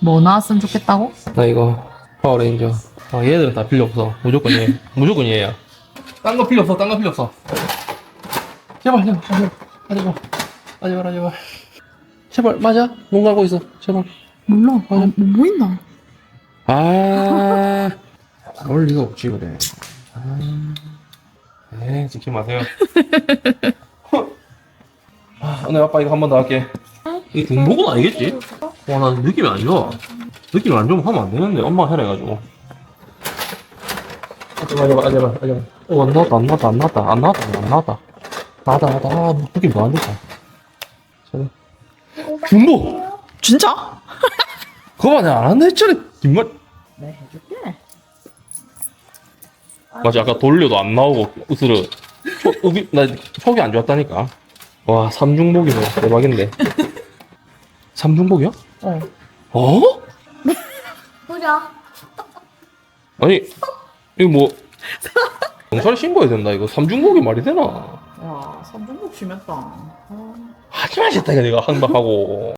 뭐 나왔으면 좋겠다고? 나 이거 파워레인저. 아, 얘들은 다 필요 없어. 무조건 얘. 무조건 얘야. 딴 거 필요 없어. 딴 거 필요 없어. 제발, 제발, 제발. 하지 마. 하지 마, 하지 마. 제발, 맞아? 눈 감고 있어. 제발. 몰라. 아, 뭐 보인다. 아, 그럴 리가 없지, 그래. 아, 에이, 지키지 마세요. 아, 오늘 아빠 이거 한 번 더 할게. 이 중복은 아니겠지? 와, 나 느낌이 안 좋아. 느낌이 안 좋으면 하면 안 되는데, 엄마가 해라 해가지고. 하지 마, 하지 마, 하지 마, 하지 마. 어, 안 나왔다, 안 나왔다, 안 나왔다, 안 나왔다, 안 나왔다. 나왔다, 나왔다. 아, 느낌 더안 좋다. 제발. 중복! 진짜? 그거 내가 안 한다 했잖아, 정말. 네, 해줄게. 맞아 아까 돌려도 안 나오고 으스르 초, 으비, 나 속이 안 좋았다니까 와 삼중복이네 대박인데 삼중복이야? 어. 어? 보자. 아니 이거 뭐 경찰에 신고해야 된다 이거 삼중복이 말이 되나 와, 삼중복 심했다. 아. 하지 마셨다 내가 한박하고